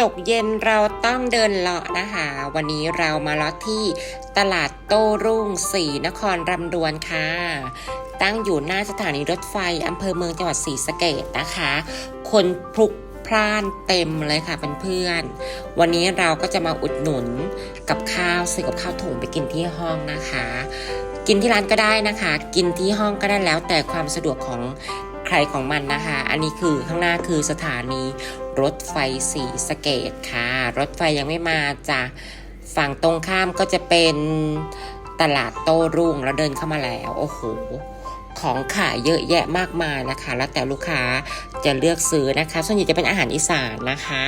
ตกเย็นเราต้องเดินเลาะนะคะ วันนี้เรามาเลาะที่ตลาดโต้รุ่งศรีนครรำดวนค่ะ ตั้งอยู่หน้าสถานีรถไฟอำเภอเมืองจังหวัดศรีสะเกดนะคะ คนพลุกพล่านเต็มเลยค่ะเพื่อนๆ วันนี้เราก็จะมาอุดหนุนกับข้าวซื้อกับข้าวถุงไปกินที่ห้องนะคะ กินที่ร้านก็ได้นะคะ กินที่ห้องก็ได้แล้วแต่ความสะดวกของ ใครของมันนะคะ อันนี้คือข้างหน้าคือสถานีรถไฟสีสเกตค่ะ รถไฟยังไม่มาจ้ะฝั่งตรงข้ามก็จะเป็นตลาดโต้รุ่งแล้วเดินเข้ามาแล้ว โอ้โหของขายเยอะแยะมากมายนะคะ แล้วแต่ลูกค้าจะเลือกซื้อนะคะ ส่วนใหญ่จะเป็นอาหารอีสานนะคะ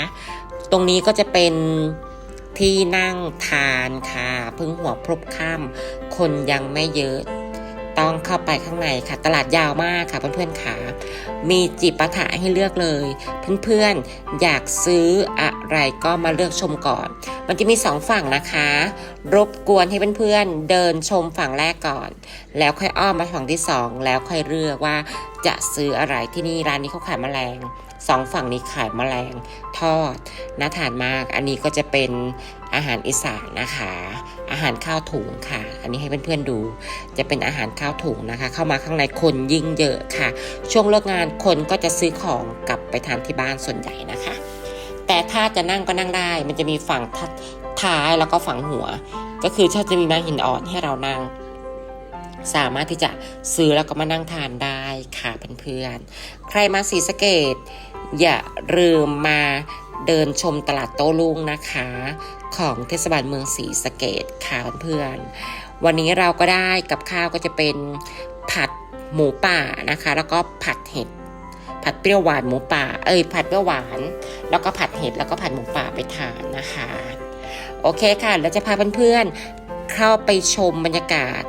ตรงนี้ก็จะเป็นที่นั่งทานค่ะพิ่งหัวพรบค่ำคนยังไม่เยอะ ต้องเข้าไปข้างในค่ะ ตลาดยาวมากค่ะเพื่อนๆค่ะ มีจิปาถะให้เลือกเลย เพื่อนๆอยากซื้ออะไรก็มาเลือกชมก่อน มันจะมีสองฝั่งนะคะ รบกวนให้เพื่อนๆเดินชมฝั่งแรกก่อน แล้วค่อยอ้อมมาฝั่งที่สองแล้วค่อยเลือกว่าจะซื้ออะไรที่นี่ร้านนี้เขาขายแมลงสองฝั่งนี้ขายแมลงทอดน่าทานมาก อันนี้ก็จะเป็นอาหารอีสานนะคะ อาหารข้าวถุงค่ะ อันนี้ให้เพื่อนๆดู จะเป็นอาหารข้าวถุงนะคะ เข้ามาข้างในคนยิ่งเยอะค่ะ ช่วงเลิกงานคนก็จะซื้อของกลับไปทานที่บ้านส่วนใหญ่นะคะ แต่ถ้าจะนั่งก็นั่งได้ มันจะมีฝั่งท้ายแล้วก็ฝั่งหัว ก็คือถ้าจะมีม้หินอ่อนให้เรานั่งสามารถที่จะซื้อแล้วก็มานั่งทานได้ค่ะเพื่อนๆ ใครมาศรีสเกดอย่าลืมมา เดินชมตลาดโต้รุ่งนะคะ ของเทศบาลเมืองศรีสะเกดค่ะเพื่อนวันนี้เราก็ได้กับข้าวก็จะเป็นผัดหมูป่านะคะ แล้วก็ผัดเห็ดผัดเปรี้ยวหวานหมูป่า เอ้ยผัดเปรี้ยวหวาน แล้วก็ผัดเห็ดแล้วก็ผัดหมูป่าไปทานนะคะ โอเคค่ะเราจะพาเพื่อนๆเข้าไปชมบรรยากาศ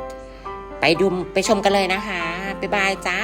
ไปดูไปชมกันเลยนะคะบ๊ายบายจ้า